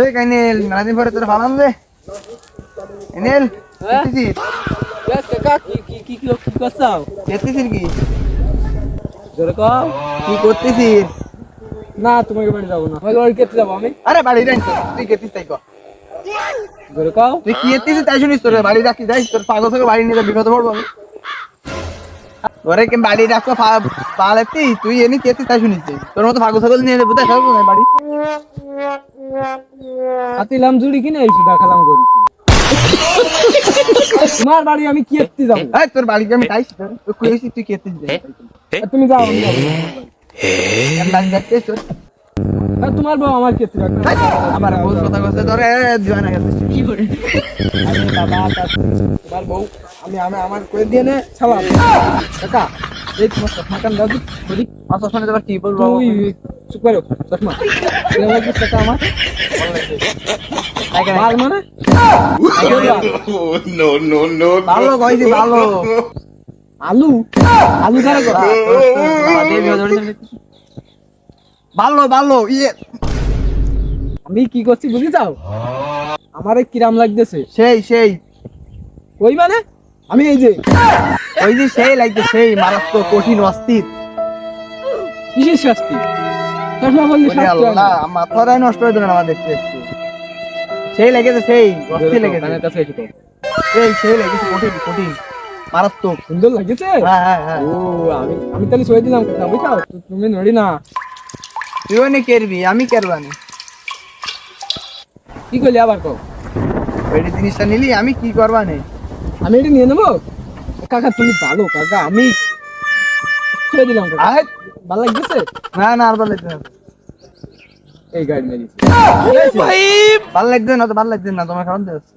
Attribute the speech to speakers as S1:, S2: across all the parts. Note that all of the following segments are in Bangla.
S1: এই কাইনেল মেলাদিন পরে তোর রে এনেল
S2: হ্যাঁ? কাকা কি কি কি কি কি করছাও?
S1: কেতিছিস কি?
S2: জোরে
S1: কি করতেছিস?
S2: না তোমাকে বাড়ি যাব না। তোমাকে বাড়ি কেটে যাব আমি?
S1: আরে বাড়ি যাই তুই তাই কর। তুই কি তাই শুনিস তোর বাড়ি তোর পাগল থেকে বাড়ি নিয়ে বিপদ পড়ব আমি। ওরে কি বাড়ি রাখতো পালাতি তুই এনে কেতে তাই শুনিস তোর মতো ফাগু ছাগল নিয়ে বুঝতে খাব না বাড়ি?
S2: আতিলাম জুড়ি কিনে এসে দেখালাম গরু তোমার বাড়ি আমি কি এত্তি যাব?
S1: এই তোর বাড়িতে আমি তাই তুই কইছিস তুই কেতিস যাই
S2: তুমি যাও আমি যাব। তোমার বউ আমার ক্ষেত্রে
S1: বউ কথা কথা ধরে দিওয়ানা গেছে।
S2: আমি বাবা তোমার বউ আমি আমি আমার করে দিয়ে নে কাকা এই তোমার বলি
S1: কি বলব?
S2: তুই চুপ করো চশমা। টাকা আমার? মাল মানে?
S1: ভালো কইছি ভালো।
S2: আলু? আলু কারে। কর
S1: ভালো ভালো ইয়ে।
S2: আমি কি করছি বুঝি যাও? আমার কিরাম লাগতেছে।
S1: সেই সেই।
S2: ওই মানে? আমি এই যে।
S1: ওই যে সেই লাগছে সেই মারাত্মক কঠিন অস্থির।
S2: কিসের শাস্তি? চশমা বললি
S1: মাথাটাই নষ্ট হয়ে আমার দেখতে। সেই লেগেছে সেই অস্থির লেগেছে। সেই সেই লেগেছে কঠিন কঠিন মারাত্মক।
S2: সুন্দর লাগেছে?
S1: হ্যাঁ হ্যাঁ হ্যাঁ।
S2: ও আমি আমি তাহলে সই দিলাম। বুঝাও তুমি নড়ি না।
S1: তুইও নে কেরবি আমি কেরবানি
S2: কি করলি আবার কও?
S1: ওই জিনিসটা নিলি আমি কি করবানি
S2: আমি এটা নিয়ে নেব? কাকা তুমি ভালো কাকা আমি ছেড়ে দিলাম কাকা।
S1: আয়।
S2: ভালো লাগতেছে?
S1: না না আর ভালো লাগছে না।
S2: এই গাড়ি মেরি
S1: ভালো লাগছে না তো ভালো লাগছে না তোমার খারাপ যাচ্ছে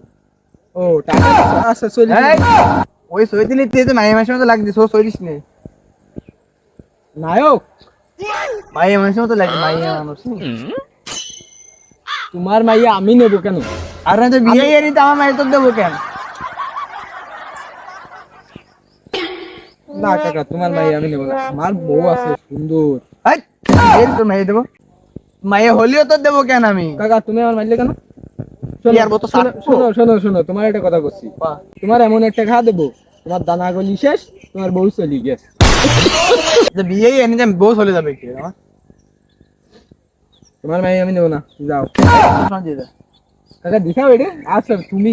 S2: ও টাকা? আচ্ছা চলি
S1: ওই সই দিলি তুই তো মায়ের মাসের মতো লাগছিস ও সই দিস নে।
S2: নায়ক
S1: মায়ের মানুষের মতো লাগে মাইয়া মানুষ
S2: তোমার মাইয়া আমি নেব কেন?
S1: আর না তো বিয়ে এনে তো আমার মায়ের তোর দেবো কেন?
S2: না কাকা তোমার মাইয়া আমি নেব না। আমার বউ আছে সুন্দর।
S1: এই, তোর মাইয়ে দেবো? মায়ে হলেও দেবো কেন আমি?
S2: কাকা তুমি আমার মারলে কেন? শোনো শোনো শোনো শোনো তোমার একটা কথা বলছি। তোমার এমন একটা ঘা দেবো তোমার দানা গলি শেষ তোমার বউ চলি গেছে।
S1: যে বিয়ে এনে যে বউ চলে যাবে কি? আমার
S2: তোমার মাইয়া আমি নেব না। যাও।
S1: চশমা
S2: কাকা দিখাও এটা আচ্ছা তুমি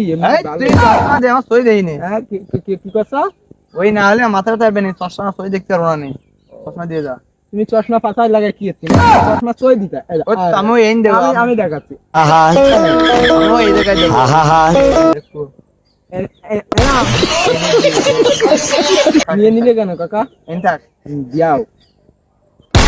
S1: আমার সই
S2: হ্যাঁ কি কি- কি- কি করছ?
S1: ওই না হলে মাথা ব্যথা হবে না চশমা সই দেখতে পারব না নে। চশমা দিয়ে যা।
S2: তুমি চশমা পাতায় লাগাই কি? চশমা চই দিতা।
S1: আমিও এই দেবো।
S2: আমি আমি দেখাচ্ছি।
S1: এই দেবো।
S2: এরাম। নিয়ে নিলে কেন কাকা?
S1: এই থাক